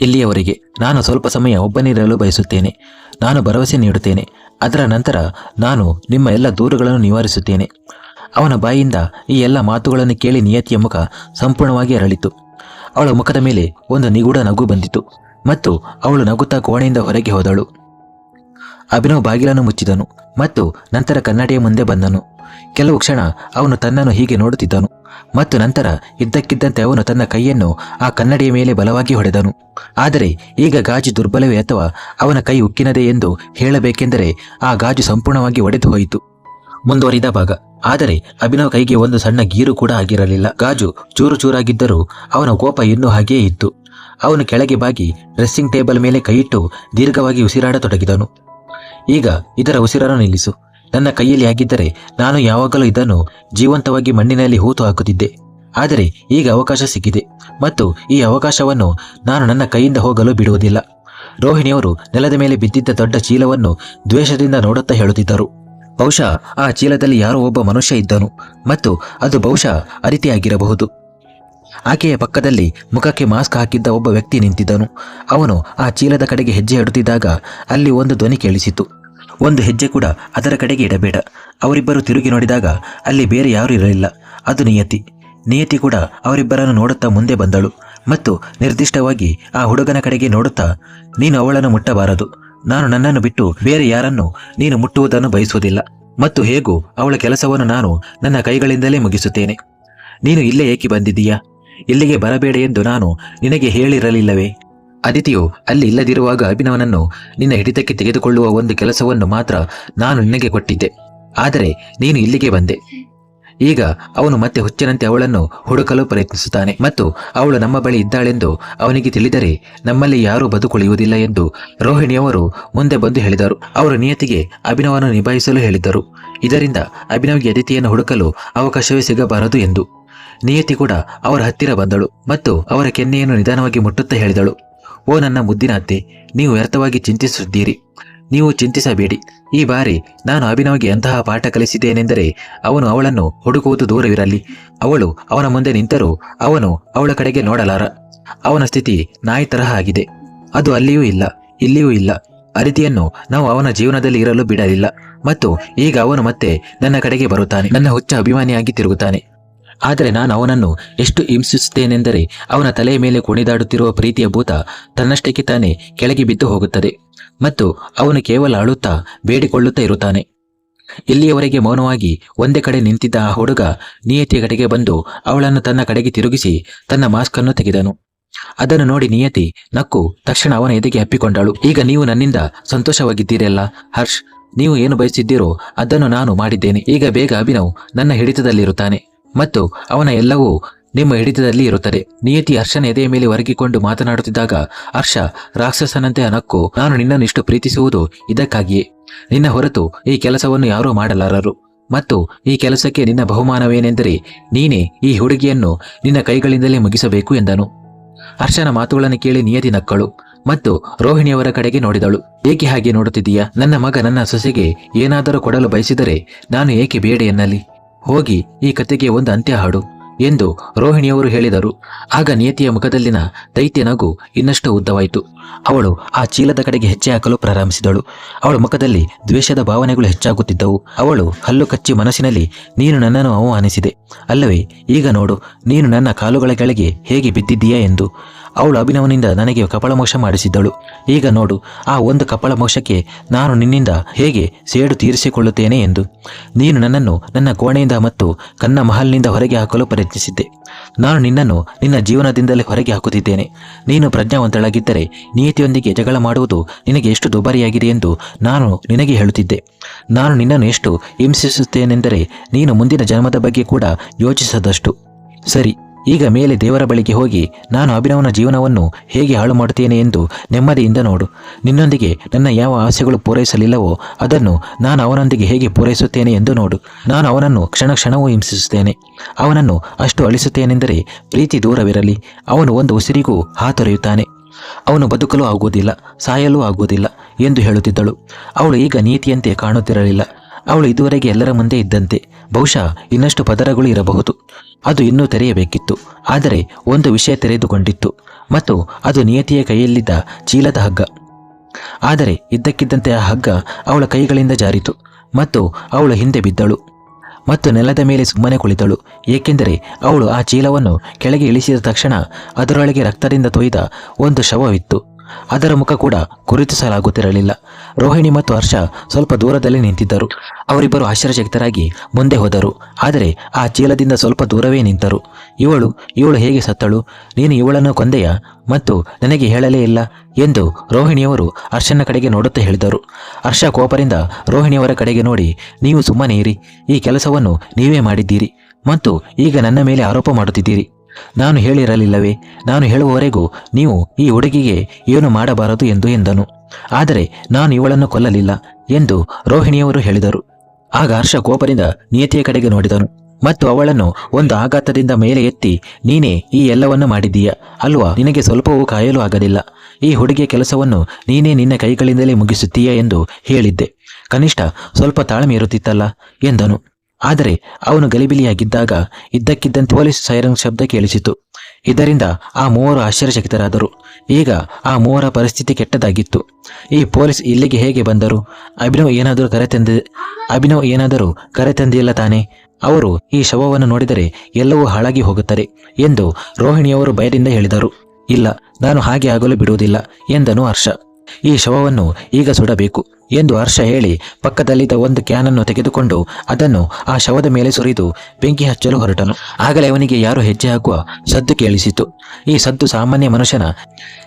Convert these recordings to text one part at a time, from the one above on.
ಇಲ್ಲಿಯವರೆಗೆ ನಾನು ಸ್ವಲ್ಪ ಸಮಯ ಒಬ್ಬನಿರಲು ಬಯಸುತ್ತೇನೆ. ನಾನು ಭರವಸೆ ನೀಡುತ್ತೇನೆ. ಅದರ ನಂತರ ನಾನು ನಿಮ್ಮ ಎಲ್ಲ ದೂರುಗಳನ್ನು ನಿವಾರಿಸುತ್ತೇನೆ. ಅವನ ಬಾಯಿಯಿಂದ ಈ ಎಲ್ಲ ಮಾತುಗಳನ್ನು ಕೇಳಿ ನಿಯತಿಯ ಮುಖ ಸಂಪೂರ್ಣವಾಗಿ ಅರಳಿತು. ಅವಳ ಮುಖದ ಮೇಲೆ ಒಂದು ನಿಗೂಢ ನಗು ಬಂದಿತು ಮತ್ತು ಅವಳು ನಗುತ್ತಾ ಕೋಣೆಯಿಂದ ಹೊರಗೆ ಹೋದಳು. ಅಭಿನವ್ ಬಾಗಿಲನ್ನು ಮುಚ್ಚಿದನು ಮತ್ತು ನಂತರ ಕನ್ನಡಿಯ ಮುಂದೆ ಬಂದನು. ಕೆಲವು ಕ್ಷಣ ಅವನು ತನ್ನನ್ನು ಹೀಗೆ ನೋಡುತ್ತಿದ್ದನು ಮತ್ತು ನಂತರ ಇದ್ದಕ್ಕಿದ್ದಂತೆ ಅವನು ತನ್ನ ಕೈಯನ್ನು ಆ ಕನ್ನಡಿಯ ಮೇಲೆ ಬಲವಾಗಿ ಹೊಡೆದನು. ಆದರೆ ಈಗ ಗಾಜು ದುರ್ಬಲವೇ ಅಥವಾ ಅವನ ಕೈ ಉಕ್ಕಿನದೇ ಎಂದು ಹೇಳಬೇಕೆಂದರೆ ಆ ಗಾಜು ಸಂಪೂರ್ಣವಾಗಿ ಒಡೆದು ಹೋಯಿತು. ಮುಂದುವರಿದ ಭಾಗ. ಆದರೆ ಅಭಿನವ್ ಕೈಗೆ ಒಂದು ಸಣ್ಣ ಗೀರು ಕೂಡ ಆಗಿರಲಿಲ್ಲ. ಗಾಜು ಚೂರು ಚೂರಾಗಿದ್ದರೂ ಅವನ ಕೋಪ ಇನ್ನೂ ಹಾಗೆಯೇ ಇತ್ತು. ಅವನು ಕೆಳಗೆ ಬಾಗಿ ಡ್ರೆಸ್ಸಿಂಗ್ ಟೇಬಲ್ ಮೇಲೆ ಕೈಯಿಟ್ಟು ದೀರ್ಘವಾಗಿ ಉಸಿರಾಡತೊಡಗಿದನು. ಈಗ ಇದರ ಉಸಿರನ್ನು ನಿಲ್ಲಿಸು. ನನ್ನ ಕೈಯಲ್ಲಿ ಆಗಿದ್ದರೆ ನಾನು ಯಾವಾಗಲೂ ಇದನ್ನು ಜೀವಂತವಾಗಿ ಮಣ್ಣಿನಲ್ಲಿ ಹೂತು ಹಾಕುತ್ತಿದ್ದೆ. ಆದರೆ ಈಗ ಅವಕಾಶ ಸಿಕ್ಕಿದೆ ಮತ್ತು ಈ ಅವಕಾಶವನ್ನು ನಾನು ನನ್ನ ಕೈಯಿಂದ ಹೋಗಲು ಬಿಡುವುದಿಲ್ಲ. ರೋಹಿಣಿಯವರು ನೆಲದ ಮೇಲೆ ಬಿದ್ದಿದ್ದ ದೊಡ್ಡ ಚೀಲವನ್ನು ದ್ವೇಷದಿಂದ ನೋಡುತ್ತಾ ಹೇಳುತ್ತಿದ್ದರು. ಬಹುಶಃ ಆ ಚೀಲದಲ್ಲಿ ಯಾರೋ ಒಬ್ಬ ಮನುಷ್ಯ ಇದ್ದನು ಮತ್ತು ಅದು ಬಹುಶಃ ಅರಿತಿಯಾಗಿರಬಹುದು. ಆಕೆಯ ಪಕ್ಕದಲ್ಲಿ ಮುಖಕ್ಕೆ ಮಾಸ್ಕ್ ಹಾಕಿದ್ದ ಒಬ್ಬ ವ್ಯಕ್ತಿ ನಿಂತಿದ್ದನು. ಅವನು ಆ ಚೀಲದ ಕಡೆಗೆ ಹೆಜ್ಜೆ ಇಡುತ್ತಿದ್ದಾಗ ಅಲ್ಲಿ ಒಂದು ಧ್ವನಿ ಕೇಳಿಸಿತು. ಒಂದು ಹೆಜ್ಜೆ ಕೂಡ ಅದರ ಕಡೆಗೆ ಇಡಬೇಡ. ಅವರಿಬ್ಬರು ತಿರುಗಿ ನೋಡಿದಾಗ ಅಲ್ಲಿ ಬೇರೆ ಯಾರೂ ಇರಲಿಲ್ಲ. ಅದು ನಿಯತಿ. ನಿಯತಿ ಕೂಡ ಅವರಿಬ್ಬರನ್ನು ನೋಡುತ್ತಾ ಮುಂದೆ ಬಂದಳು. ಮತ್ತು ನಿರ್ದಿಷ್ಟವಾಗಿ ಆ ಹುಡುಗನ ಕಡೆಗೆ ನೋಡುತ್ತಾ, ನೀನು ಅವಳನ್ನು ಮುಟ್ಟಬಾರದು. ನಾನು ನನ್ನನ್ನು ಬಿಟ್ಟು ಬೇರೆ ಯಾರನ್ನು ನೀನು ಮುಟ್ಟುವುದನ್ನು ಬಯಸುವುದಿಲ್ಲ. ಮತ್ತು ಹೇಗೂ ಅವಳ ಕೆಲಸವನ್ನು ನಾನು ನನ್ನ ಕೈಗಳಿಂದಲೇ ಮುಗಿಸುತ್ತೇನೆ. ನೀನು ಇಲ್ಲೇ ಏಕೆ ಬಂದಿದ್ದೀಯಾ? ಇಲ್ಲಿಗೆ ಬರಬೇಡ ಎಂದು ನಾನು ನಿನಗೆ ಹೇಳಿರಲಿಲ್ಲವೇ? ಅದಿತಿಯು ಅಲ್ಲಿ ಇಲ್ಲದಿರುವಾಗ ಅಭಿನವನನ್ನು ನಿನ್ನ ಹಿಡಿತಕ್ಕೆ ತೆಗೆದುಕೊಳ್ಳುವ ಒಂದು ಕೆಲಸವನ್ನು ಮಾತ್ರ ನಾನು ನಿನಗೆ ಕೊಟ್ಟಿದ್ದೆ. ಆದರೆ ನೀನು ಇಲ್ಲಿಗೆ ಬಂದೆ. ಈಗ ಅವನು ಮತ್ತೆ ಹುಚ್ಚನಂತೆ ಅವಳನ್ನು ಹುಡುಕಲು ಪ್ರಯತ್ನಿಸುತ್ತಾನೆ ಮತ್ತು ಅವಳು ನಮ್ಮ ಬಳಿ ಇದ್ದಾಳೆಂದು ಅವನಿಗೆ ತಿಳಿದರೆ ನಮ್ಮಲ್ಲಿ ಯಾರೂ ಬದುಕುಳಿಯುವುದಿಲ್ಲ ಎಂದು ರೋಹಿಣಿಯವರು ಮುಂದೆ ಬಂದು ಹೇಳಿದರು. ಅವರು ನಿಯತಿಗೆ ಅಭಿನವನ್ನು ನಿಭಾಯಿಸಲು ಹೇಳಿದ್ದರು. ಇದರಿಂದ ಅಭಿನವ್ಗೆ ಅದಿತಿಯನ್ನು ಹುಡುಕಲು ಅವಕಾಶವೇ ಸಿಗಬಾರದು ಎಂದು ನಿಯತಿ ಕೂಡ ಅವರ ಹತ್ತಿರ ಬಂದಳು ಮತ್ತು ಅವರ ಕೆನ್ನೆಯನ್ನು ನಿಧಾನವಾಗಿ ಮುಟ್ಟುತ್ತಾ ಹೇಳಿದಳು. ಓ ನನ್ನ ಮುದ್ದಿನ ಅತ್ತೆ, ನೀವು ವ್ಯರ್ಥವಾಗಿ ಚಿಂತಿಸುತ್ತೀರಿ ನೀವು ಚಿಂತಿಸಬೇಡಿ. ಈ ಬಾರಿ ನಾನು ಅಭಿನವಗೆ ಎಂತಹ ಪಾಠ ಕಲಿಸಿದ್ದೇನೆಂದರೆ ಅವನು ಅವಳನ್ನು ಹುಡುಕುವುದು ದೂರವಿರಲಿ. ಅವಳು ಅವನ ಮುಂದೆ ನಿಂತರೂ ಅವನು ಅವಳ ಕಡೆಗೆ ನೋಡಲಾರ. ಅವನ ಸ್ಥಿತಿ ನಾಯಿ ತರಹ ಆಗಿದೆ. ಅದು ಅಲ್ಲಿಯೂ ಇಲ್ಲ, ಇಲ್ಲಿಯೂ ಇಲ್ಲ. ಅರಿತಿಯನ್ನು ನಾವು ಅವನ ಜೀವನದಲ್ಲಿ ಇರಲು ಬಿಡಲಿಲ್ಲ. ಮತ್ತು ಈಗ ಅವನು ಮತ್ತೆ ನನ್ನ ಕಡೆಗೆ ಬರುತ್ತಾನೆ. ನನ್ನ ಹುಚ್ಚ ಅಭಿಮಾನಿಯಾಗಿ ತಿರುಗುತ್ತಾನೆ. ಆದರೆ ನಾನು ಅವನನ್ನು ಎಷ್ಟು ಹಿಂಸಿಸುತ್ತೇನೆಂದರೆ ಅವನ ತಲೆಯ ಮೇಲೆ ಕುಣಿದಾಡುತ್ತಿರುವ ಪ್ರೀತಿಯ ಭೂತ ತನ್ನಷ್ಟಕ್ಕೆ ತಾನೇ ಕೆಳಗೆ ಬಿದ್ದು ಹೋಗುತ್ತದೆ ಮತ್ತು ಅವನು ಕೇವಲ ಅಳುತ್ತಾ ಬೇಡಿಕೊಳ್ಳುತ್ತಾ ಇರುತ್ತಾನೆ. ಇಲ್ಲಿಯವರೆಗೆ ಮೌನವಾಗಿ ಒಂದೇ ಕಡೆ ನಿಂತಿದ್ದ ಆ ಹುಡುಗ ನಿಯತಿಯ ಕಡೆಗೆ ಬಂದು ಅವಳನ್ನು ತನ್ನ ಕಡೆಗೆ ತಿರುಗಿಸಿ ತನ್ನ ಮಾಸ್ಕ್ ಅನ್ನು ತೆಗೆದನು. ಅದನ್ನು ನೋಡಿ ನಿಯತಿ ನಕ್ಕು ತಕ್ಷಣ ಅವನ ಎದೆಗೆ ಅಪ್ಪಿಕೊಂಡಳು. ಈಗ ನೀವು ನನ್ನಿಂದ ಸಂತೋಷವಾಗಿದ್ದೀರಲ್ಲ ಹರ್ಷ್, ನೀವು ಏನು ಬಯಸಿದ್ದೀರೋ ಅದನ್ನು ನಾನು ಮಾಡಿದ್ದೇನೆ. ಈಗ ಬೇಗ ಅಭಿನವ್ ನನ್ನ ಹಿಡಿತದಲ್ಲಿರುತ್ತಾನೆ. ಮತ್ತು ಅವನ ಎಲ್ಲವೂ ನಿಮ್ಮ ಹಿಡಿತದಲ್ಲಿ ಇರುತ್ತದೆ. ನಿಯತಿ ಹರ್ಷನ ಎದೆಯ ಮೇಲೆ ಒರಗಿಕೊಂಡು ಮಾತನಾಡುತ್ತಿದ್ದಾಗ, ಹರ್ಷ ರಾಕ್ಷಸನಂತೆ ಅನಕ್ಕು, ನಾನು ನಿನ್ನನ್ನು ಇಷ್ಟು ಪ್ರೀತಿಸುವುದು ಇದಕ್ಕಾಗಿಯೇ. ನಿನ್ನ ಹೊರತು ಈ ಕೆಲಸವನ್ನು ಯಾರೂ ಮಾಡಲಾರರು. ಮತ್ತು ಈ ಕೆಲಸಕ್ಕೆ ನಿನ್ನ ಬಹುಮಾನವೇನೆಂದರೆ, ನೀನೇ ಈ ಹುಡುಗಿಯನ್ನು ನಿನ್ನ ಕೈಗಳಿಂದಲೇ ಮುಗಿಸಬೇಕು ಎಂದನು. ಹರ್ಷನ ಮಾತುಗಳನ್ನು ಕೇಳಿ ನಿಯತಿ ನಕ್ಕಳು ಮತ್ತು ರೋಹಿಣಿಯವರ ಕಡೆಗೆ ನೋಡಿದಳು. ಏಕೆ ಹಾಗೆ ನೋಡುತ್ತಿದ್ದೀಯಾ? ನನ್ನ ಮಗ ನನ್ನ ಸೊಸೆಗೆ ಏನಾದರೂ ಕೊಡಲು ಬಯಸಿದರೆ ನಾನು ಏಕೆ ಬೇಡ ಎನ್ನಲಿ? ಹೋಗಿ ಈ ಕತೆಗೆ ಒಂದು ಅಂತ್ಯ ಹಾಡು ಎಂದು ರೋಹಿಣಿಯವರು ಹೇಳಿದರು. ಆಗ ನಿಯತಿಯ ಮುಖದಲ್ಲಿನ ದೈತ್ಯ ನಗು ಇನ್ನಷ್ಟು ಉದ್ದವಾಯಿತು. ಅವಳು ಆ ಚೀಲದ ಕಡೆಗೆ ಹೆಜ್ಜೆ ಹಾಕಲು ಪ್ರಾರಂಭಿಸಿದಳು. ಅವಳ ಮುಖದಲ್ಲಿ ದ್ವೇಷದ ಭಾವನೆಗಳು ಹೆಚ್ಚಾಗುತ್ತಿದ್ದವು. ಅವಳು ಹಲ್ಲು ಕಚ್ಚಿ ಮನಸ್ಸಿನಲ್ಲಿ, ನೀನು ನನ್ನನ್ನು ಅವಮಾನಿಸಿದೆ. ಅಲ್ಲವೇ, ಈಗ ನೋಡು, ನೀನು ನನ್ನ ಕಾಲುಗಳ ಕೆಳಗೆ ಹೇಗೆ ಬಿದ್ದಿದ್ದೀಯಾ? ಎಂದು ಅವಳು ಅಭಿನವನಿಂದ ನನಗೆ ಕಪಳಮೋಕ್ಷ ಮಾಡಿಸಿದ್ದಳು. ಈಗ ನೋಡು, ಆ ಒಂದು ಕಪಳಮೋಕ್ಷಕ್ಕೆ ನಾನು ನಿನ್ನಿಂದ ಹೇಗೆ ಸೇಡು ತೀರಿಸಿಕೊಳ್ಳುತ್ತೇನೆ ಎಂದು. ನೀನು ನನ್ನನ್ನು ನನ್ನ ಕೋಣೆಯಿಂದ ಮತ್ತು ಕನ್ನ ಮಹಲ್ನಿಂದ ಹೊರಗೆ ಹಾಕಲು ಪ್ರಯತ್ನಿಸಿದ್ದೆ. ನಾನು ನಿನ್ನನ್ನು ನಿನ್ನ ಜೀವನದಿಂದಲೇ ಹೊರಗೆ ಹಾಕುತ್ತಿದ್ದೇನೆ. ನೀನು ಪ್ರಜ್ಞಾವಂತಳಾಗಿದ್ದರೆ ನೀತಿಯೊಂದಿಗೆ ಜಗಳ ಮಾಡುವುದು ನಿನಗೆ ಎಷ್ಟು ದುಬಾರಿಯಾಗಿದೆ ಎಂದು ನಾನು ನಿನಗೆ ಹೇಳುತ್ತಿದ್ದೆ. ನಾನು ನಿನ್ನನ್ನು ಎಷ್ಟು ಹಿಂಸಿಸುತ್ತೇನೆಂದರೆ ನೀನು ಮುಂದಿನ ಜನ್ಮದ ಬಗ್ಗೆ ಕೂಡ ಯೋಚಿಸದಷ್ಟು. ಸರಿ. ಈಗ ಮೇಲೆ ದೇವರ ಬಳಿಗೆ ಹೋಗಿ ನಾನು ಅಭಿನವನ ಜೀವನವನ್ನು ಹೇಗೆ ಹಾಳು ಮಾಡುತ್ತೇನೆ ಎಂದು ನೆಮ್ಮದಿಯಿಂದ ನೋಡು. ನಿನ್ನೊಂದಿಗೆ ನನ್ನ ಯಾವ ಆಸೆಗಳು ಪೂರೈಸಲಿಲ್ಲವೋ ಅದನ್ನು ನಾನು ಅವನೊಂದಿಗೆ ಹೇಗೆ ಪೂರೈಸುತ್ತೇನೆ ಎಂದು ನೋಡು. ನಾನು ಅವನನ್ನು ಕ್ಷಣ ಕ್ಷಣವೂ ಹಿಂಸಿಸುತ್ತೇನೆ. ಅವನನ್ನು ಅಷ್ಟು ಅಳಿಸುತ್ತೇನೆಂದರೆ ಪ್ರೀತಿ ದೂರವಿರಲಿ. ಅವನು ಒಂದು ಉಸಿರಿಗೂ ಹಾತೊರೆಯುತ್ತಾನೆ. ಅವನು ಬದುಕಲು ಆಗುವುದಿಲ್ಲ, ಸಾಯಲು ಆಗುವುದಿಲ್ಲ ಎಂದು ಹೇಳುತ್ತಿದ್ದಳು. ಅವಳು ಈಗ ನೀತಿಯಂತೆ ಕಾಣುತ್ತಿರಲಿಲ್ಲ. ಅವಳು ಇದುವರೆಗೆ ಎಲ್ಲರ ಮುಂದೆ ಇದ್ದಂತೆ. ಬಹುಶಃ ಇನ್ನಷ್ಟು ಪದರಗಳು ಇರಬಹುದು. ಅದು ಇನ್ನೂ ತೆರೆಯಬೇಕಿತ್ತು. ಆದರೆ ಒಂದು ವಿಷಯ ತೆರೆದುಕೊಂಡಿತ್ತು. ಮತ್ತು ಅದು ನಿಯತಿಯ ಕೈಯಲ್ಲಿದ್ದ ಚೀಲದ ಹಗ್ಗ. ಆದರೆ ಇದ್ದಕ್ಕಿದ್ದಂತೆ ಆ ಹಗ್ಗ ಅವಳ ಕೈಗಳಿಂದ ಜಾರಿತು. ಮತ್ತು ಅವಳು ಹಿಂದೆ ಬಿದ್ದಳು. ಮತ್ತು ನೆಲದ ಮೇಲೆ ಸುಮ್ಮನೆ ಕುಳಿತಳು. ಏಕೆಂದರೆ ಅವಳು ಆ ಚೀಲವನ್ನು ಕೆಳಗೆ ಇಳಿಸಿದ ತಕ್ಷಣ ಅದರೊಳಗೆ ರಕ್ತದಿಂದ ತೊಯ್ದ ಒಂದು ಶವವಿತ್ತು. ಅದರ ಮುಖ ಕೂಡ ಗುರುತಿಸಲಾಗುತ್ತಿರಲಿಲ್ಲ. ರೋಹಿಣಿ ಮತ್ತು ಹರ್ಷ ಸ್ವಲ್ಪ ದೂರದಲ್ಲಿ ನಿಂತಿದ್ದರು. ಅವರಿಬ್ಬರು ಆಶ್ಚರ್ಯಚಕಿತರಾಗಿ ಮುಂದೆ ಹೋದರು. ಆದರೆ ಆ ಚೀಲದಿಂದ ಸ್ವಲ್ಪ ದೂರವೇ ನಿಂತರು. ಇವಳು ಇವಳು ಹೇಗೆ ಸತ್ತಳು? ನೀನು ಇವಳನ್ನು ಕೊಂದೆಯ? ಮತ್ತು ನನಗೆ ಹೇಳಲೇ ಇಲ್ಲ ಎಂದು ರೋಹಿಣಿಯವರು ಹರ್ಷನ ಕಡೆಗೆ ನೋಡುತ್ತಾ ಹೇಳಿದರು. ಹರ್ಷ ಕೋಪರಿಂದ ರೋಹಿಣಿಯವರ ಕಡೆಗೆ ನೋಡಿ, ನೀವು ಸುಮ್ಮನೆ ಇರಿ. ಈ ಕೆಲಸವನ್ನು ನೀವೇ ಮಾಡಿದ್ದೀರಿ. ಮತ್ತು ಈಗ ನನ್ನ ಮೇಲೆ ಆರೋಪ ಮಾಡುತ್ತಿದ್ದೀರಿ. ನಾನು ಹೇಳಿರಲಿಲ್ಲವೇ? ನಾನು ಹೇಳುವವರೆಗೂ ನೀವು ಈ ಹುಡುಗಿಗೆ ಏನು ಮಾಡಬಾರದು ಎಂದು ಎಂದನು. ಆದರೆ ನಾನು ಇವಳನ್ನು ಕೊಲ್ಲಲಿಲ್ಲ ಎಂದು ರೋಹಿಣಿಯವರು ಹೇಳಿದರು. ಆಗ ಹರ್ಷ ಕೋಪದಿಂದ ನಿಯತಿಯ ಕಡೆಗೆ ನೋಡಿದನು. ಮತ್ತು ಅವಳನ್ನು ಒಂದು ಆಘಾತದಿಂದ ಮೇಲೆ ಎತ್ತಿ, ನೀನೇ ಈ ಎಲ್ಲವನ್ನು ಮಾಡಿದ್ದೀಯ? ಅಲ್ವಾ, ನಿನಗೆ ಸ್ವಲ್ಪವೂ ಕಾಯಲು ಆಗಲಿಲ್ಲ. ಈ ಹುಡುಗಿಯ ಕೆಲಸವನ್ನು ನೀನೇ ನಿನ್ನ ಕೈಗಳಿಂದಲೇ ಮುಗಿಸುತ್ತೀಯ ಎಂದು ಹೇಳಿದ್ದೆ. ಕನಿಷ್ಠ ಸ್ವಲ್ಪ ತಾಳ್ಮೆ ಇರುತ್ತಿತ್ತಲ್ಲ ಎಂದನು. ಆದರೆ ಅವನು ಗಲಿಬಿಲಿಯಾಗಿದ್ದಾಗ ಇದ್ದಕ್ಕಿದ್ದಂತೆ ಪೊಲೀಸ್ ಸೈರನ್ ಶಬ್ದ ಕೇಳಿಸಿತು. ಇದರಿಂದ ಆ ಮೂವರು ಆಶ್ಚರ್ಯಚಕಿತರಾದರು. ಈಗ ಆ ಮೂವರ ಪರಿಸ್ಥಿತಿ ಕೆಟ್ಟದಾಗಿತ್ತು. ಈ ಪೊಲೀಸ್ ಇಲ್ಲಿಗೆ ಹೇಗೆ ಬಂದರು? ಅಭಿನವ್ ಏನಾದರೂ ಕರೆತಂದ ಅಭಿನವ್ ಏನಾದರೂ ಕರೆತಂದಿಲ್ಲ ತಾನೆ? ಅವರು ಈ ಶವವನ್ನು ನೋಡಿದರೆ ಎಲ್ಲವೂ ಹಾಳಾಗಿ ಹೋಗುತ್ತದೆ ಎಂದು ರೋಹಿಣಿಯವರು ಭಯದಿಂದ ಹೇಳಿದರು. ಇಲ್ಲ, ನಾನು ಹಾಗೆ ಆಗಲು ಬಿಡುವುದಿಲ್ಲ ಎಂದನು ಹರ್ಷ. ಈ ಶವವನ್ನು ಈಗ ಸುಡಬೇಕು. ಎಂದು ಹರ್ಷ ಹೇಳಿ ಪಕ್ಕದಲ್ಲಿದ್ದ ಒಂದು ಕ್ಯಾನನ್ನು ತೆಗೆದುಕೊಂಡು ಅದನ್ನು ಆ ಶವದ ಮೇಲೆ ಸುರಿದು ಬೆಂಕಿ ಹಚ್ಚಲು ಹೊರಟನು. ಆಗಲೇ ಅವನಿಗೆ ಯಾರು ಹೆಜ್ಜೆ ಹಾಕುವ ಸದ್ದು ಕೇಳಿಸಿತು ಈ ಸದ್ದು ಸಾಮಾನ್ಯ ಮನುಷ್ಯನ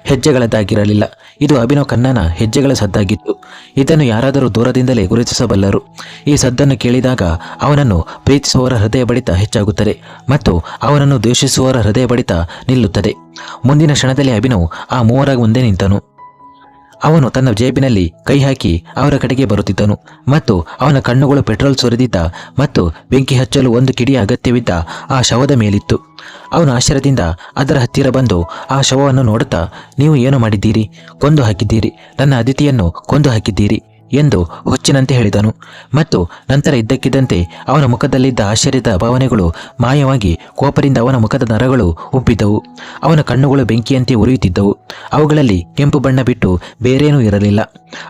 ಹೆಜ್ಜೆಗಳದ್ದಾಗಿರಲಿಲ್ಲ. ಇದು ಅಭಿನವ್ ಕಣ್ಣನ ಹೆಜ್ಜೆಗಳ ಸದ್ದಾಗಿತ್ತು. ಇದನ್ನು ಯಾರಾದರೂ ದೂರದಿಂದಲೇ ಗುರುತಿಸಬಲ್ಲರು. ಈ ಸದ್ದನ್ನು ಕೇಳಿದಾಗ ಅವನನ್ನು ಪ್ರೀತಿಸುವವರ ಹೃದಯ ಬಡಿತ ಹೆಚ್ಚಾಗುತ್ತದೆ ಮತ್ತು ಅವನನ್ನು ದ್ವೇಷಿಸುವವರ ಹೃದಯ ಬಡಿತ ನಿಲ್ಲುತ್ತದೆ. ಮುಂದಿನ ಕ್ಷಣದಲ್ಲಿ ಅಭಿನವ್ ಆ ಮೂವರ ಮುಂದೆ ನಿಂತನು. ಅವನು ತನ್ನ ಜೇಬಿನಲ್ಲಿ ಕೈ ಹಾಕಿ ಅವರ ಕಡೆಗೆ ಬರುತ್ತಿದ್ದನು ಮತ್ತು ಅವನ ಕಣ್ಣುಗಳು ಪೆಟ್ರೋಲ್ ಸುರಿದಿದ್ದ ಮತ್ತು ಬೆಂಕಿ ಹಚ್ಚಲು ಒಂದು ಕಿಡಿಯ ಅಗತ್ಯವಿದ್ದ ಆ ಶವದ ಮೇಲಿತ್ತು. ಅವನು ಆಶ್ಚರ್ಯದಿಂದ ಅದರ ಹತ್ತಿರ ಬಂದು ಆ ಶವವನ್ನು ನೋಡುತ್ತಾ, ನೀವು ಏನು ಮಾಡಿದ್ದೀರಿ? ಕೊಂದು ಹಾಕಿದ್ದೀರಿ. ನನ್ನ ಅತಿಥಿಯನ್ನು ಕೊಂದು ಹಾಕಿದ್ದೀರಿ. ಎಂದು ಹುಚ್ಚಿನಂತೆ ಹೇಳಿದನು. ಮತ್ತು ನಂತರ ಇದ್ದಕ್ಕಿದ್ದಂತೆ ಅವನ ಮುಖದಲ್ಲಿದ್ದ ಆಶ್ಚರ್ಯದ ಭಾವನೆಗಳು ಮಾಯವಾಗಿ ಕೋಪದಿಂದ ಅವನ ಮುಖದ ನರಗಳು ಉಬ್ಬಿದ್ದವು. ಅವನ ಕಣ್ಣುಗಳು ಬೆಂಕಿಯಂತೆ ಉರಿಯುತ್ತಿದ್ದವು. ಅವುಗಳಲ್ಲಿ ಕೆಂಪು ಬಣ್ಣ ಬಿಟ್ಟು ಬೇರೇನೂ ಇರಲಿಲ್ಲ.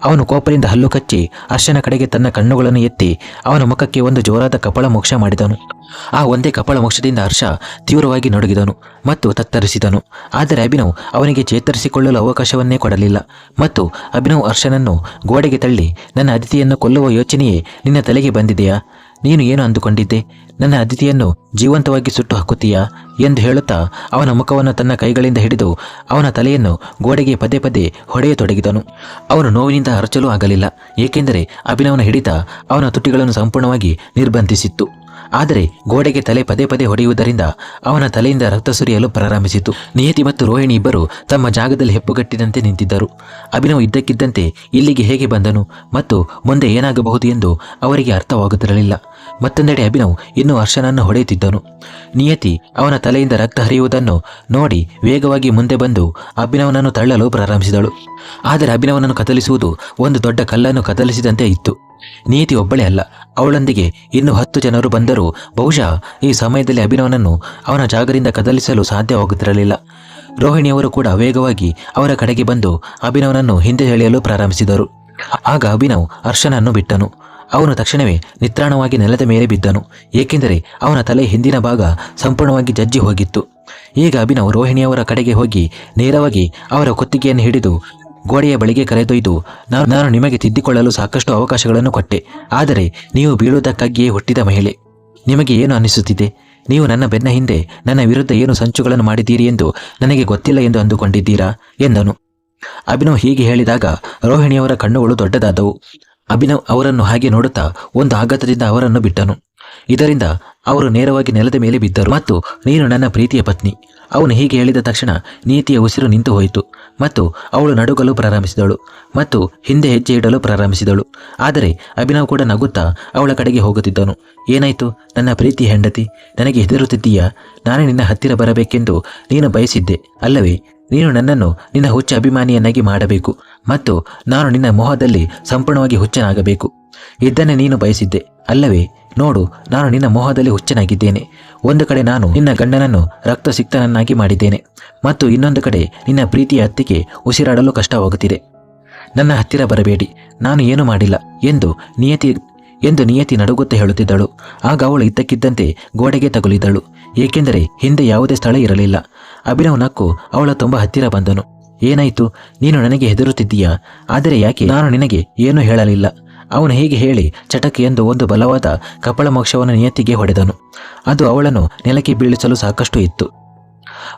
ಅವನು ಕೋಪದಿಂದ ಹಲ್ಲು ಕಚ್ಚಿ ಅರ್ಶನ ಕಡೆಗೆ ತನ್ನ ಕಣ್ಣುಗಳನ್ನು ಎತ್ತಿ ಅವನ ಮುಖಕ್ಕೆ ಒಂದು ಜೋರಾದ ಕಪಳ ಮೋಕ್ಷ ಮಾಡಿದನು. ಆ ಒಂದೇ ಕಪಾಳ ಮೋಕ್ಷದಿಂದ ಹರ್ಷ ತೀವ್ರವಾಗಿ ನಡುಗಿದನು ಮತ್ತು ತತ್ತರಿಸಿದನು. ಆದರೆ ಅಭಿನವ್ ಅವನಿಗೆ ಚೇತರಿಸಿಕೊಳ್ಳಲು ಅವಕಾಶವನ್ನೇ ಕೊಡಲಿಲ್ಲ ಮತ್ತು ಅಭಿನವ್ ಹರ್ಷನನ್ನು ಗೋಡೆಗೆ ತಳ್ಳಿ, ನನ್ನ ಅತಿಥಿಯನ್ನು ಕೊಲ್ಲುವ ಯೋಚನೆಯೇ ನಿನ್ನ ತಲೆಗೆ ಬಂದಿದೆಯಾ? ನೀನು ಏನು ಅಂದುಕೊಂಡಿದ್ದೆ? ನನ್ನ ಅತಿಥಿಯನ್ನು ಜೀವಂತವಾಗಿ ಸುಟ್ಟು ಹಾಕುತ್ತೀಯಾ? ಎಂದು ಹೇಳುತ್ತಾ ಅವನ ಮುಖವನ್ನು ತನ್ನ ಕೈಗಳಿಂದ ಹಿಡಿದು ಅವನ ತಲೆಯನ್ನು ಗೋಡೆಗೆ ಪದೇ ಪದೇ ಹೊಡೆಯತೊಡಗಿದನು. ಅವನು ನೋವಿನಿಂದ ಹರಚಲು ಆಗಲಿಲ್ಲ, ಏಕೆಂದರೆ ಅಭಿನವನ ಹಿಡಿತ ಅವನ ತುಟಿಗಳನ್ನು ಸಂಪೂರ್ಣವಾಗಿ ನಿರ್ಬಂಧಿಸಿತ್ತು. ಆದರೆ ಗೋಡೆಗೆ ತಲೆ ಪದೇ ಪದೇ ಹೊಡೆಯುವುದರಿಂದ ಅವನ ತಲೆಯಿಂದ ರಕ್ತ ಸುರಿಯಲು ಪ್ರಾರಂಭಿಸಿತು. ನಿಯತಿ ಮತ್ತು ರೋಹಿಣಿ ಇಬ್ಬರು ತಮ್ಮ ಜಾಗದಲ್ಲಿ ಹೆಪ್ಪುಗಟ್ಟಿದಂತೆ ನಿಂತಿದ್ದರು. ಅಭಿನವ್ ಇದ್ದಕ್ಕಿದ್ದಂತೆ ಇಲ್ಲಿಗೆ ಹೇಗೆ ಬಂದನು ಮತ್ತು ಮುಂದೆ ಏನಾಗಬಹುದು ಎಂದು ಅವರಿಗೆ ಅರ್ಥವಾಗುತ್ತಿರಲಿಲ್ಲ. ಮತ್ತೊಂದೆಡೆ ಅಭಿನವ್ ಇನ್ನೂ ಹರ್ಷನನ್ನು ಹೊಡೆಯುತ್ತಿದ್ದನು. ನಿಯತಿ ಅವನ ತಲೆಯಿಂದ ರಕ್ತ ಹರಿಯುವುದನ್ನು ನೋಡಿ ವೇಗವಾಗಿ ಮುಂದೆ ಬಂದು ಅಭಿನವನನ್ನು ತಳ್ಳಲು ಪ್ರಾರಂಭಿಸಿದಳು. ಆದರೆ ಅಭಿನವನನ್ನು ಕದಲಿಸುವುದು ಒಂದು ದೊಡ್ಡ ಕಲ್ಲನ್ನು ಕದಲಿಸಿದಂತೆ ಇತ್ತು. ನಿಯತಿ ಒಬ್ಬಳೇ ಅಲ್ಲ, ಅವಳೊಂದಿಗೆ ಇನ್ನು ಹತ್ತು ಜನರು ಬಂದರೂ ಬಹುಶಃ ಈ ಸಮಯದಲ್ಲಿ ಅಭಿನವನನ್ನು ಅವನ ಜಾಗದಿಂದ ಕದಲಿಸಲು ಸಾಧ್ಯವಾಗುತ್ತಿರಲಿಲ್ಲ. ರೋಹಿಣಿಯವರು ಕೂಡ ವೇಗವಾಗಿ ಅವರ ಕಡೆಗೆ ಬಂದು ಅಭಿನವನನ್ನು ಹಿಂದೆ ಎಳೆಯಲು ಪ್ರಾರಂಭಿಸಿದರು. ಆಗ ಅಭಿನವ್ ಹರ್ಷನನ್ನು ಬಿಟ್ಟನು. ಅವನು ತಕ್ಷಣವೇ ನಿತ್ರಾಣವಾಗಿ ನೆಲದ ಮೇಲೆ ಬಿದ್ದನು, ಏಕೆಂದರೆ ಅವನ ತಲೆ ಹಿಂದಿನ ಭಾಗ ಸಂಪೂರ್ಣವಾಗಿ ಜಜ್ಜಿ ಹೋಗಿತ್ತು. ಈಗ ಅಭಿನವ್ ರೋಹಿಣಿಯವರ ಕಡೆಗೆ ಹೋಗಿ ನೇರವಾಗಿ ಅವರ ಕುತ್ತಿಗೆಯನ್ನು ಹಿಡಿದು ಗೋಡೆಯ ಬಳಿಗೆ ಕರೆದೊಯ್ದು, ನಾನು ನಾನು ನಿಮಗೆ ತಿದ್ದಿಕೊಳ್ಳಲು ಸಾಕಷ್ಟು ಅವಕಾಶಗಳನ್ನು ಕೊಟ್ಟೆ, ಆದರೆ ನೀವು ಬೀಳುವುದಕ್ಕಾಗಿಯೇ ಹುಟ್ಟಿದ ಮಹಿಳೆ. ನಿಮಗೆ ಏನು ಅನ್ನಿಸುತ್ತಿದೆ? ನೀವು ನನ್ನ ಬೆನ್ನ ಹಿಂದೆ ನನ್ನ ವಿರುದ್ಧ ಏನು ಸಂಚುಗಳನ್ನು ಮಾಡಿದ್ದೀರಿ ಎಂದು ನನಗೆ ಗೊತ್ತಿಲ್ಲ ಎಂದು ಅಂದುಕೊಂಡಿದ್ದೀರಾ? ಎಂದನು. ಅಭಿನವ್ ಹೀಗೆ ಹೇಳಿದಾಗ ರೋಹಿಣಿಯವರ ಕಣ್ಣುಗಳು ದೊಡ್ಡದಾದವು. ಅಭಿನವ್ ಅವರನ್ನು ಹಾಗೆ ನೋಡುತ್ತಾ ಒಂದು ಆಘಾತದಿಂದ ಅವರನ್ನು ಬಿಟ್ಟನು. ಇದರಿಂದ ಅವರು ನೇರವಾಗಿ ನೆಲದ ಮೇಲೆ ಬಿದ್ದರು ಮತ್ತು ನೀನು ನನ್ನ ಪ್ರೀತಿಯ ಪತ್ನಿ. ಅವನು ಹೀಗೆ ಹೇಳಿದ ತಕ್ಷಣ ನೀತಿಯ ಉಸಿರು ನಿಂತು ಹೋಯಿತು ಮತ್ತು ಅವಳು ನಡುಗಲು ಪ್ರಾರಂಭಿಸಿದಳು ಮತ್ತು ಹಿಂದೆ ಹೆಜ್ಜೆ ಇಡಲು ಪ್ರಾರಂಭಿಸಿದಳು. ಆದರೆ ಅಭಿನವ್ ಕೂಡ ನಗುತ್ತಾ ಅವಳ ಕಡೆಗೆ ಹೋಗುತ್ತಿದ್ದನು. ಏನಾಯಿತು? ನನ್ನ ಪ್ರೀತಿ ಹೆಂಡತಿ, ನನಗೆ ಹೆದರುತ್ತಿದ್ದೀಯಾ? ನಾನೇ ನಿನ್ನ ಹತ್ತಿರ ಬರಬೇಕೆಂದು ನೀನು ಬಯಸಿದ್ದೆ, ಅಲ್ಲವೇ? ನೀನು ನನ್ನನ್ನು ನಿನ್ನ ಹುಚ್ಚ ಅಭಿಮಾನಿಯನ್ನಾಗಿ ಮಾಡಬೇಕು ಮತ್ತು ನಾನು ನಿನ್ನ ಮೋಹದಲ್ಲಿ ಸಂಪೂರ್ಣವಾಗಿ ಹುಚ್ಚನಾಗಬೇಕು. ಇದನ್ನೇ ನೀನು ಬಯಸಿದ್ದೆ. ಅಲ್ಲವೇ, ನೋಡು, ನಾನು ನಿನ್ನ ಮೋಹದಲ್ಲಿ ಹುಚ್ಚನಾಗಿದ್ದೇನೆ. ಒಂದು ಕಡೆ ನಾನು ನಿನ್ನ ಗಂಡನನ್ನು ರಕ್ತಸಿಕ್ತನನ್ನಾಗಿ ಮಾಡಿದ್ದೇನೆ ಮತ್ತು ಇನ್ನೊಂದು ಕಡೆ ನಿನ್ನ ಪ್ರೀತಿಯ ಹತ್ತಿಗೆ ಉಸಿರಾಡಲು ಕಷ್ಟವಾಗುತ್ತಿದೆ. ನನ್ನ ಹತ್ತಿರ ಬರಬೇಡಿ, ನಾನು ಏನು ಮಾಡಿಲ್ಲ ಎಂದು ನಿಯತಿ ಎಂದು ನಿಯತಿ ನಡುಗುತ್ತಾ ಹೇಳುತ್ತಿದ್ದಳು. ಆಗ ಅವಳು ಇದ್ದಕ್ಕಿದ್ದಂತೆ ಗೋಡೆಗೆ ತಗುಲಿದಳು ಏಕೆಂದರೆ ಹಿಂದೆ ಯಾವುದೇ ಸ್ಥಳ ಇರಲಿಲ್ಲ. ಅಭಿನವ್ ನಕ್ಕು ಅವಳ ತುಂಬ ಹತ್ತಿರ ಬಂದನು. ಏನಾಯಿತು? ನೀನು ನನಗೆ ಹೆದರುತ್ತಿದ್ದೀಯಾ? ಆದರೆ ಯಾಕೆ? ನಾನು ನಿನಗೆ ಏನೂ ಹೇಳಲಿಲ್ಲ. ಅವನು ಹೀಗೆ ಹೇಳಿ ಚಟಕ್ ಎಂದು ಒಂದು ಬಲವಾದ ಕಪಳ ಮೋಕ್ಷವನ್ನು ನಿಯತಿಗೆ ಹೊಡೆದನು. ಅದು ಅವಳನ್ನು ನೆಲಕ್ಕೆ ಬೀಳಿಸಲು ಸಾಕಷ್ಟು ಇತ್ತು.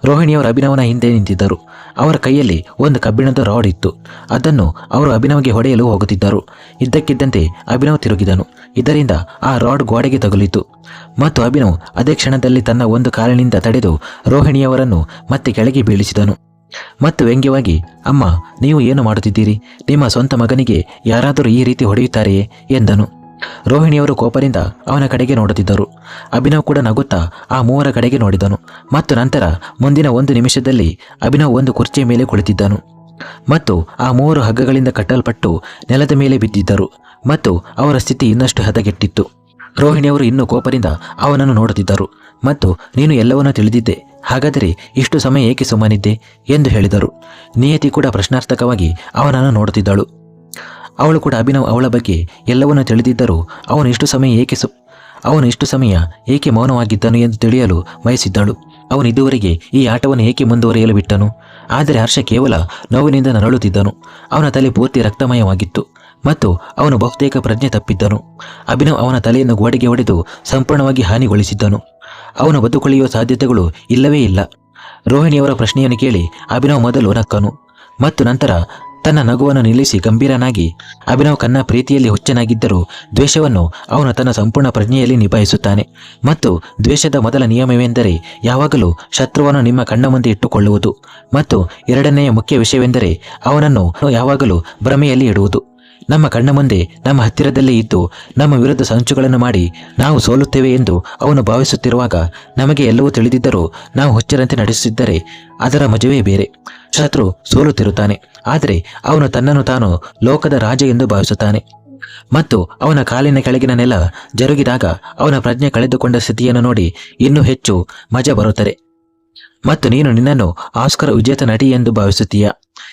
ರೋಹಿಣಿಯವರು ಅಭಿನವನ ಹಿಂದೆ ನಿಂತಿದ್ದರು. ಅವರ ಕೈಯಲ್ಲಿ ಒಂದು ಕಬ್ಬಿಣದ ರಾಡ್ ಇತ್ತು. ಅದನ್ನು ಅವರು ಅಭಿನವಗೆ ಹೊಡೆಯಲು ಹೋಗುತ್ತಿದ್ದರು. ಇದ್ದಕ್ಕಿದ್ದಂತೆ ಅಭಿನವ್ ತಿರುಗಿದನು. ಇದರಿಂದ ಆ ರಾಡ್ ಗೋಡೆಗೆ ತಗುಲಿತು. ಮತ್ತು ಅಭಿನವ್ ಅದೇ ಕ್ಷಣದಲ್ಲಿ ತನ್ನ ಒಂದು ಕಾಲಿನಿಂದ ತಡೆದು ರೋಹಿಣಿಯವರನ್ನು ಮತ್ತೆ ಕೆಳಗೆ ಬೀಳಿಸಿದನು. ಮತ್ತು ವ್ಯಂಗ್ಯವಾಗಿ, ಅಮ್ಮ, ನೀವು ಏನು ಮಾಡುತ್ತಿದ್ದೀರಿ? ನಿಮ್ಮ ಸ್ವಂತ ಮಗನಿಗೆ ಯಾರಾದರೂ ಈ ರೀತಿ ಹೊಡೆಯುತ್ತಾರೆಯೇ? ಎಂದನು. ರೋಹಿಣಿಯವರು ಕೋಪದಿಂದ ಅವನ ಕಡೆಗೆ ನೋಡುತ್ತಿದ್ದರು. ಅಭಿನವ್ ಕೂಡ ನಗುತ್ತಾ ಆ ಮೂವರ ಕಡೆಗೆ ನೋಡಿದನು. ಮತ್ತು ನಂತರ ಮುಂದಿನ ಒಂದು ನಿಮಿಷದಲ್ಲಿ ಅಭಿನವ್ ಒಂದು ಕುರ್ಚಿಯ ಮೇಲೆ ಕುಳಿತಿದ್ದನು. ಮತ್ತು ಆ ಮೂವರು ಹಗ್ಗಗಳಿಂದ ಕಟ್ಟಲ್ಪಟ್ಟು ನೆಲದ ಮೇಲೆ ಬಿದ್ದಿದ್ದರು. ಮತ್ತು ಅವರ ಸ್ಥಿತಿ ಇನ್ನಷ್ಟು ಹದಗೆಟ್ಟಿತ್ತು. ರೋಹಿಣಿಯವರು ಇನ್ನೂ ಕೋಪದಿಂದ ಅವನನ್ನು ನೋಡುತ್ತಿದ್ದರು. ಮತ್ತು, ನೀನು ಎಲ್ಲವನ್ನೂ ತಿಳಿದಿದ್ದೆ. ಹಾಗಾದರೆ ಇಷ್ಟು ಸಮಯ ಏಕೆ ಸುಮ್ಮನಿದ್ದೆ? ಎಂದು ಹೇಳಿದರು. ನಿಯತಿ ಕೂಡ ಪ್ರಶ್ನಾರ್ಥಕವಾಗಿ ಅವನನ್ನು ನೋಡುತ್ತಿದ್ದಳು. ಅವಳು ಕೂಡ ಅಭಿನವ್ ಅವಳ ಬಗ್ಗೆ ಎಲ್ಲವನ್ನೂ ತಿಳಿದಿದ್ದರೂ ಅವನು ಇಷ್ಟು ಸಮಯ ಏಕೆ ಅವನು ಇಷ್ಟು ಸಮಯ ಏಕೆ ಮೌನವಾಗಿದ್ದನು ಎಂದು ತಿಳಿಯಲು ಬಯಸಿದ್ದಳು. ಅವನು ಇದುವರೆಗೆ ಈ ಆಟವನ್ನು ಏಕೆ ಮುಂದುವರಿಯಲು ಬಿಟ್ಟನು ಆದರೆ ಹರ್ಷ ಕೇವಲ ನೋವಿನಿಂದ ನರಳುತ್ತಿದ್ದನು. ಅವನ ತಲೆ ಪೂರ್ತಿ ರಕ್ತಮಯವಾಗಿತ್ತು ಮತ್ತು ಅವನು ಬಹುತೇಕ ಪ್ರಜ್ಞೆ ತಪ್ಪಿದ್ದನು. ಅಭಿನವ್ ಅವನ ತಲೆಯನ್ನು ಗೋಡೆಗೆ ಒಡೆದು ಸಂಪೂರ್ಣವಾಗಿ ಹಾನಿಗೊಳಿಸಿದ್ದನು. ಅವನು ಬದುಕುಳಿಯುವ ಸಾಧ್ಯತೆಗಳು ಇಲ್ಲವೇ ಇಲ್ಲ. ರೋಹಿಣಿಯವರ ಪ್ರಶ್ನೆಯನ್ನು ಕೇಳಿ ಅಭಿನವ್ ಮೊದಲು ನಕ್ಕನು ಮತ್ತು ನಂತರ ತನ್ನ ನಗುವನ್ನು ನಿಲ್ಲಿಸಿ ಗಂಭೀರನಾಗಿ ಅಭಿನವ್ ಕನ್ನ ಪ್ರೀತಿಯಲ್ಲಿ ಹುಚ್ಚನಾಗಿದ್ದರೂ ದ್ವೇಷವನ್ನು ಅವನು ತನ್ನ ಸಂಪೂರ್ಣ ಪ್ರಜ್ಞೆಯಲ್ಲಿ ನಿಭಾಯಿಸುತ್ತಾನೆ. ಮತ್ತು ದ್ವೇಷದ ಮೊದಲ ನಿಯಮವೆಂದರೆ ಯಾವಾಗಲೂ ಶತ್ರುವನ್ನು ನಿಮ್ಮ ಕಣ್ಣ ಮುಂದೆ ಇಟ್ಟುಕೊಳ್ಳುವುದು. ಮತ್ತು ಎರಡನೆಯ ಮುಖ್ಯ ವಿಷಯವೆಂದರೆ ಅವನನ್ನು ಯಾವಾಗಲೂ ಭ್ರಮೆಯಲ್ಲಿ ಇಡುವುದು. ನಮ್ಮ ಕಣ್ಣ ಮುಂದೆ ನಮ್ಮ ಹತ್ತಿರದಲ್ಲೇ ಇದ್ದು ನಮ್ಮ ವಿರುದ್ಧ ಸಂಚುಗಳನ್ನು ಮಾಡಿ ನಾವು ಸೋಲುತ್ತೇವೆ ಎಂದು ಅವನು ಭಾವಿಸುತ್ತಿರುವಾಗ ನಮಗೆ ಎಲ್ಲವೂ ತಿಳಿದಿದ್ದರೂ ನಾವು ಹುಚ್ಚರಂತೆ ನಡೆಸುತ್ತಿದ್ದರೆ ಅದರ ಮಜವೇ ಬೇರೆ. ಶತ್ರು ಸೋಲುತ್ತಿರುತ್ತಾನೆ ಆದರೆ ಅವನು ತನ್ನನ್ನು ತಾನು ಲೋಕದ ರಾಜ ಎಂದು ಭಾವಿಸುತ್ತಾನೆ. ಮತ್ತು ಅವನ ಕಾಲಿನ ಕೆಳಗಿನ ನೆಲ ಜರುಗಿದಾಗ ಅವನ ಪ್ರಜ್ಞೆ ಕಳೆದುಕೊಂಡ ಸ್ಥಿತಿಯನ್ನು ನೋಡಿ ಇನ್ನೂ ಹೆಚ್ಚು ಮಜ ಬರುತ್ತದೆ. ಮತ್ತು ನೀನು ನಿನ್ನನ್ನು ಆಸ್ಕರ್ ವಿಜೇತ ನಟಿ ಎಂದು ಭಾವಿಸುತ್ತೀಯ?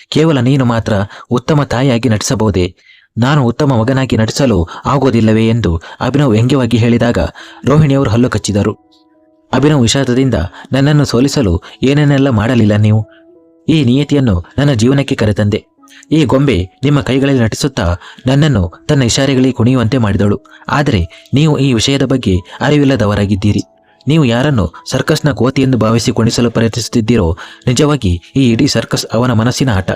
ಕೇವಲ ನೀನು ಮಾತ್ರ ಉತ್ತಮ ತಾಯಿಯಾಗಿ ನಟಿಸಬಹುದೇ? ನಾನು ಉತ್ತಮ ಮಗನಾಗಿ ನಟಿಸಲು ಆಗೋದಿಲ್ಲವೇ ಎಂದು ಅಭಿನವ್ ವ್ಯಂಗ್ಯವಾಗಿ ಹೇಳಿದಾಗ ರೋಹಿಣಿಯವರು ಹಲ್ಲು ಕಚ್ಚಿದರು. ಅಭಿನವ್ ವಿಷಾದದಿಂದ ನನ್ನನ್ನು ಸೋಲಿಸಲು ಏನೇನೆಲ್ಲ ಮಾಡಲಿಲ್ಲ ನೀವು? ಈ ನಿಯತಿಯನ್ನು ನನ್ನ ಜೀವನಕ್ಕೆ ಕರೆತಂದೆ. ಈ ಗೊಂಬೆ ನಿಮ್ಮ ಕೈಗಳಲ್ಲಿ ನಟಿಸುತ್ತಾ ನನ್ನನ್ನು ತನ್ನ ಇಶಾರೆಗಳಿಗೆ ಕುಣಿಯುವಂತೆ ಮಾಡಿದಳು. ಆದರೆ ನೀವು ಈ ವಿಷಯದ ಬಗ್ಗೆ ಅರಿವಿಲ್ಲದವರಾಗಿದ್ದೀರಿ. ನೀವು ಯಾರನ್ನು ಸರ್ಕಸ್ನ ಕೋತಿ ಎಂದು ಭಾವಿಸಿ ಕುಣಿಸಲು ಪ್ರಯತ್ನಿಸುತ್ತಿದ್ದೀರೋ ನಿಜವಾಗಿ ಈ ಇಡೀ ಸರ್ಕಸ್ ಅವನ ಮನಸ್ಸಿನ ಆಟ.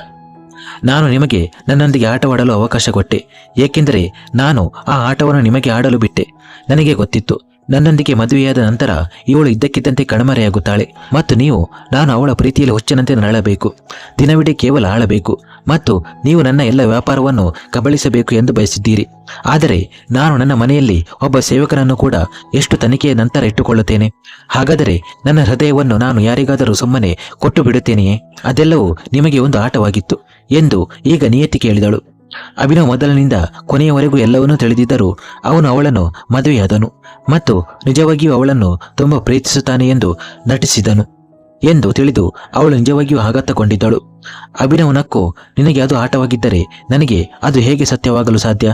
ನಾನು ನಿಮಗೆ ನನ್ನೊಂದಿಗೆ ಆಟವಾಡಲು ಅವಕಾಶ ಕೊಟ್ಟೆ. ಏಕೆಂದರೆ ನಾನು ಆ ಆಟವನ್ನು ನಿಮಗೆ ಆಡಲು ಬಿಟ್ಟೆ. ನನಗೆ ಗೊತ್ತಿತ್ತು. ನನ್ನೊಂದಿಗೆ ಮದುವೆಯಾದ ನಂತರ ಇವಳು ಇದ್ದಕ್ಕಿದ್ದಂತೆ ಕಣ್ಮರೆಯಾಗುತ್ತಾಳೆ. ಮತ್ತು ನೀವು, ನಾನು ಅವಳ ಪ್ರೀತಿಯಲ್ಲಿ ಹುಚ್ಚನಂತೆ ನರಳಬೇಕು. ದಿನವಿಡೀ ಕೇವಲ ಆಳಬೇಕು. ಮತ್ತು ನೀವು ನನ್ನ ಎಲ್ಲ ವ್ಯಾಪಾರವನ್ನು ಕಬಳಿಸಬೇಕು ಎಂದು ಬಯಸಿದ್ದೀರಿ. ಆದರೆ ನಾನು ನನ್ನ ಮನೆಯಲ್ಲಿ ಒಬ್ಬ ಸೇವಕನನ್ನು ಕೂಡ ಎಷ್ಟು ತನಿಖೆಯ ನಂತರ ಇಟ್ಟುಕೊಳ್ಳುತ್ತೇನೆ? ಹಾಗಾದರೆ ನನ್ನ ಹೃದಯವನ್ನು ನಾನು ಯಾರಿಗಾದರೂ ಸುಮ್ಮನೆ ಕೊಟ್ಟು ಬಿಡುತ್ತೇನೆಯೇ? ಅದೆಲ್ಲವೂ ನಿಮಗೆ ಒಂದು ಆಟವಾಗಿತ್ತು ಎಂದು ಈಗ ನಿಯತಿ ಕೇಳಿದಳು. ಅಭಿನವ್ ಮೊದಲಿನಿಂದ ಕೊನೆಯವರೆಗೂ ಎಲ್ಲವನ್ನೂ ತಿಳಿದಿದ್ದರೂ ಅವನು ಅವಳನ್ನು ಮದುವೆಯಾದನು ಮತ್ತು ನಿಜವಾಗಿಯೂ ಅವಳನ್ನು ತುಂಬ ಪ್ರೀತಿಸುತ್ತಾನೆ ಎಂದು ನಟಿಸಿದನು ಎಂದು ತಿಳಿದು ಅವಳು ನಿಜವಾಗಿಯೂ ಆಘಾತಗೊಂಡಿದ್ದಳು. ಅಭಿನವನಕ್ಕೂ ನಿನಗೆ ಅದು ಆಟವಾಗಿದ್ದರೆ ನನಗೆ ಅದು ಹೇಗೆ ಸತ್ಯವಾಗಲು ಸಾಧ್ಯ?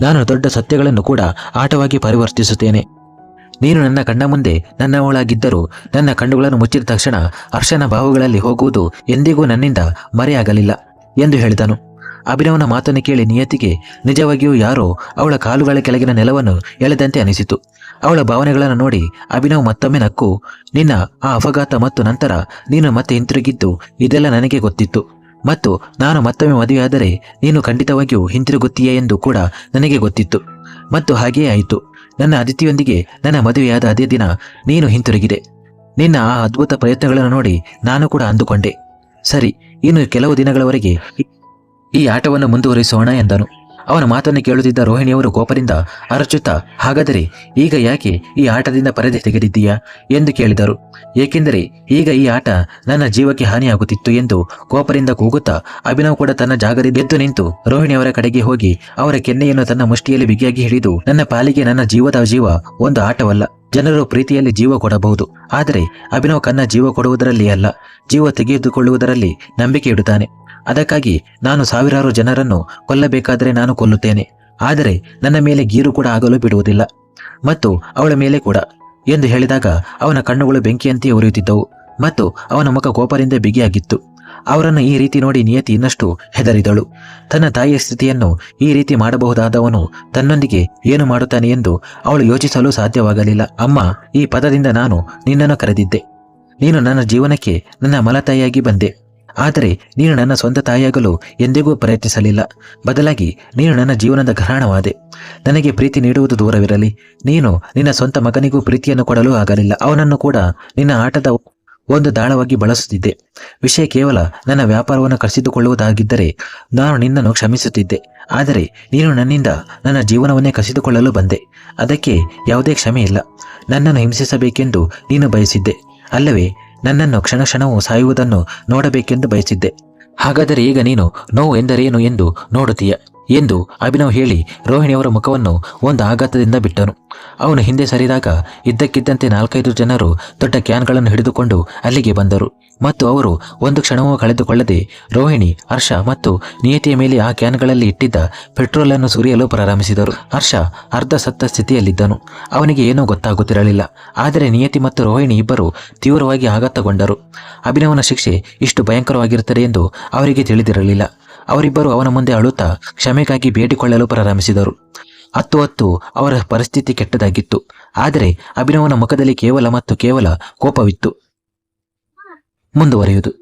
ನಾನು ದೊಡ್ಡ ಸತ್ಯಗಳನ್ನು ಕೂಡ ಆಟವಾಗಿ ಪರಿವರ್ತಿಸುತ್ತೇನೆ. ನೀನು ನನ್ನ ಕಣ್ಣ ಮುಂದೆ ನನ್ನವಳಾಗಿದ್ದರೂ ನನ್ನ ಕಣ್ಣುಗಳನ್ನು ಮುಚ್ಚಿದ ತಕ್ಷಣ ಹರ್ಷನ ಭಾವಗಳಲ್ಲಿ ಹೋಗುವುದು ಎಂದಿಗೂ ನನ್ನಿಂದ ಮರೆಯಾಗಲಿಲ್ಲ ಎಂದು ಹೇಳಿದನು. ಅಭಿನವನ ಮಾತನ್ನು ಕೇಳಿ ನಿಯತಿಗೆ ನಿಜವಾಗಿಯೂ ಯಾರೋ ಅವಳ ಕಾಲುಗಳ ಕೆಳಗಿನ ನೆಲವನ್ನು ಎಳೆದಂತೆ ಅನಿಸಿತು. ಅವಳ ಭಾವನೆಗಳನ್ನು ನೋಡಿ ಅಭಿನವ್ ಮತ್ತೊಮ್ಮೆ ನಕ್ಕು, ನಿನ್ನ ಆ ಅಪಘಾತ ಮತ್ತು ನಂತರ ನೀನು ಮತ್ತೆ ಹಿಂತಿರುಗಿದ್ದು ಇದೆಲ್ಲ ನನಗೆ ಗೊತ್ತಿತ್ತು. ಮತ್ತು ನಾನು ಮತ್ತೊಮ್ಮೆ ಮದುವೆಯಾದರೆ ನೀನು ಖಂಡಿತವಾಗಿಯೂ ಹಿಂತಿರುಗುತ್ತೀಯೇ ಎಂದು ಕೂಡ ನನಗೆ ಗೊತ್ತಿತ್ತು. ಮತ್ತು ಹಾಗೆಯೇ ಆಯಿತು. ನನ್ನ ಅದಿತಿಯೊಂದಿಗೆ ನನ್ನ ಮದುವೆಯಾದ ಅದೇ ದಿನ ನೀನು ಹಿಂತಿರುಗಿದೆ. ನಿನ್ನ ಆ ಅದ್ಭುತ ಪ್ರಯತ್ನಗಳನ್ನು ನೋಡಿ ನಾನು ಕೂಡ ಅಂದುಕೊಂಡೆ. ಸರಿ, ಇನ್ನು ಕೆಲವು ದಿನಗಳವರೆಗೆ ಈ ಆಟವನ್ನು ಮುಂದುವರಿಸೋಣ ಎಂದನು. ಅವನ ಮಾತನ್ನು ಕೇಳುತ್ತಿದ್ದ ರೋಹಿಣಿಯವರು ಕೋಪದಿಂದ ಅರಚುತ್ತಾ, ಹಾಗಾದರೆ ಈಗ ಯಾಕೆ ಈ ಆಟದಿಂದ ಪರದೆ ತೆಗೆದಿದ್ದೀಯಾ? ಎಂದು ಕೇಳಿದರು. ಏಕೆಂದರೆ ಈಗ ಈ ಆಟ ನನ್ನ ಜೀವಕ್ಕೆ ಹಾನಿಯಾಗುತ್ತಿತ್ತು ಎಂದು ಕೋಪರಿಂದ ಕೂಗುತ್ತಾ, ಅಭಿನವ್ ಕೂಡ ತನ್ನ ಜಾಗದಿಂದ ಎದ್ದು ನಿಂತು ರೋಹಿಣಿಯವರ ಕಡೆಗೆ ಹೋಗಿ ಅವರ ಕೆನ್ನೆಯನ್ನು ತನ್ನ ಮುಷ್ಟಿಯಲ್ಲಿ ಬಿಗಿಯಾಗಿ ಹಿಡಿದು, ನನ್ನ ಪಾಲಿಗೆ ನನ್ನ ಜೀವದ ಜೀವ ಒಂದು ಆಟವಲ್ಲ. ಜನರು ಪ್ರೀತಿಯಲ್ಲಿ ಜೀವ ಕೊಡಬಹುದು. ಆದರೆ ಅಭಿನವ್ ಕನ್ನ ಜೀವ ಕೊಡುವುದರಲ್ಲಿ ಅಲ್ಲ. ಜೀವ ತೆಗೆದುಕೊಳ್ಳುವುದರಲ್ಲಿ ನಂಬಿಕೆ ಇಡುತ್ತಾನೆ. ಅದಕ್ಕಾಗಿ ನಾನು ಸಾವಿರಾರು ಜನರನ್ನು ಕೊಲ್ಲಬೇಕಾದರೆ ನಾನು ಕೊಲ್ಲುತ್ತೇನೆ. ಆದರೆ ನನ್ನ ಮೇಲೆ ಗೀರು ಕೂಡ ಆಗಲು ಬಿಡುವುದಿಲ್ಲ. ಮತ್ತು ಅವಳ ಮೇಲೆ ಕೂಡ. ಎಂದು ಹೇಳಿದಾಗ ಅವನ ಕಣ್ಣುಗಳು ಬೆಂಕಿಯಂತೆ ಉರಿಯುತ್ತಿದ್ದವು. ಮತ್ತು ಅವನ ಮುಖ ಕೋಪದಿಂದ ಬಿಗಿಯಾಗಿತ್ತು. ಅವರನ್ನು ಈ ರೀತಿ ನೋಡಿ ನಿಯತಿ ಇನ್ನಷ್ಟು ಹೆದರಿದಳು. ತನ್ನ ತಾಯಿಯ ಸ್ಥಿತಿಯನ್ನು ಈ ರೀತಿ ಮಾಡಬಹುದಾದವನು ತನ್ನೊಂದಿಗೆ ಏನು ಮಾಡುತ್ತಾನೆ ಎಂದು ಅವಳು ಯೋಚಿಸಲು ಸಾಧ್ಯವಾಗಲಿಲ್ಲ. ಅಮ್ಮ, ಈ ಪದದಿಂದ ನಾನು ನಿನ್ನನ್ನು ಕರೆದಿದ್ದೆ. ನೀನು ನನ್ನ ಜೀವನಕ್ಕೆ ನನ್ನ ಮಲತಾಯಿಯಾಗಿ ಬಂದೆ. ಆದರೆ ನೀನು ನನ್ನ ಸ್ವಂತ ತಾಯಿಯಾಗಲು ಎಂದಿಗೂ ಪ್ರಯತ್ನಿಸಲಿಲ್ಲ. ಬದಲಾಗಿ ನೀನು ನನ್ನ ಜೀವನದ ಗ್ರಹಣವಾದೆ ನನಗೆ ಪ್ರೀತಿ ನೀಡುವುದು ದೂರವಿರಲಿ. ನೀನು ನಿನ್ನ ಸ್ವಂತ ಮಗನಿಗೂ ಪ್ರೀತಿಯನ್ನು ಕೊಡಲು ಆಗಲಿಲ್ಲ. ಅವನನ್ನು ಕೂಡ ನಿನ್ನ ಆಟದ ಒಂದು ದಾಳವಾಗಿ ಬಳಸುತ್ತಿದ್ದೆ. ವಿಷಯ ಕೇವಲ ನನ್ನ ವ್ಯಾಪಾರವನ್ನು ಕಸಿದುಕೊಳ್ಳುವುದಾಗಿದ್ದರೆ ನಾನು ನಿನ್ನನ್ನು ಕ್ಷಮಿಸುತ್ತಿದ್ದೆ. ಆದರೆ ನೀನು ನನ್ನಿಂದ ನನ್ನ ಜೀವನವನ್ನೇ ಕಸಿದುಕೊಳ್ಳಲು ಬಂದೆ. ಅದಕ್ಕೆ ಯಾವುದೇ ಕ್ಷಮೆ ಇಲ್ಲ. ನನ್ನನ್ನು ಹಿಂಸಿಸಬೇಕೆಂದು ನೀನು ಬಯಸಿದ್ದೆ. ಅಲ್ಲವೇ ನನ್ನನ್ನು ಕ್ಷಣ ಕ್ಷಣವೂ ಸಾಯುವುದನ್ನು ನೋಡಬೇಕೆಂದು ಬಯಸಿದ್ದೆ. ಹಾಗಾದರೆ ಈಗ ನೀನು ನೋವು ಎಂದರೇನು ಎಂದು ನೋಡುತ್ತೀಯ ಎಂದು ಅಭಿನವ್ ಹೇಳಿ ರೋಹಿಣಿಯವರ ಮುಖವನ್ನು ಒಂದು ಆಘಾತದಿಂದ ಬಿಟ್ಟನು. ಅವನು ಹಿಂದೆ ಸರಿದಾಗ ಇದ್ದಕ್ಕಿದ್ದಂತೆ ನಾಲ್ಕೈದು ಜನರು ದೊಡ್ಡ ಕ್ಯಾನ್ಗಳನ್ನು ಹಿಡಿದುಕೊಂಡು ಅಲ್ಲಿಗೆ ಬಂದರು. ಮತ್ತು ಅವರು ಒಂದು ಕ್ಷಣವೂ ಕಳೆದುಕೊಳ್ಳದೆ ರೋಹಿಣಿ, ಹರ್ಷ ಮತ್ತು ನಿಯತಿಯ ಮೇಲೆ ಆ ಕ್ಯಾನ್ಗಳಲ್ಲಿ ಇಟ್ಟಿದ್ದ ಪೆಟ್ರೋಲ್ ಅನ್ನು ಸುರಿಯಲು ಪ್ರಾರಂಭಿಸಿದರು. ಹರ್ಷ ಅರ್ಧ ಸತ್ತ ಸ್ಥಿತಿಯಲ್ಲಿದ್ದನು. ಅವನಿಗೆ ಏನೂ ಗೊತ್ತಾಗುತ್ತಿರಲಿಲ್ಲ. ಆದರೆ ನಿಯತಿ ಮತ್ತು ರೋಹಿಣಿ ಇಬ್ಬರು ತೀವ್ರವಾಗಿ ಆಘಾತಗೊಂಡರು. ಅಭಿನವನ ಶಿಕ್ಷೆ ಇಷ್ಟು ಭಯಂಕರವಾಗಿರುತ್ತದೆ ಎಂದು ಅವರಿಗೆ ತಿಳಿದಿರಲಿಲ್ಲ. ಅವರಿಬ್ಬರು ಅವನ ಮುಂದೆ ಅಳುತ್ತಾ ಕ್ಷಮೆಗಾಗಿ ಬೇಡಿಕೊಳ್ಳಲು ಪ್ರಾರಂಭಿಸಿದರು. ಹತ್ತು ಹತ್ತು ಅವರ ಪರಿಸ್ಥಿತಿ ಕೆಟ್ಟದಾಗಿತ್ತು. ಆದರೆ ಅಭಿನವನ ಮುಖದಲ್ಲಿ ಕೇವಲ ಮತ್ತು ಕೇವಲ ಕೋಪವಿತ್ತು. ಮುಂದುವರಿಯುವುದು.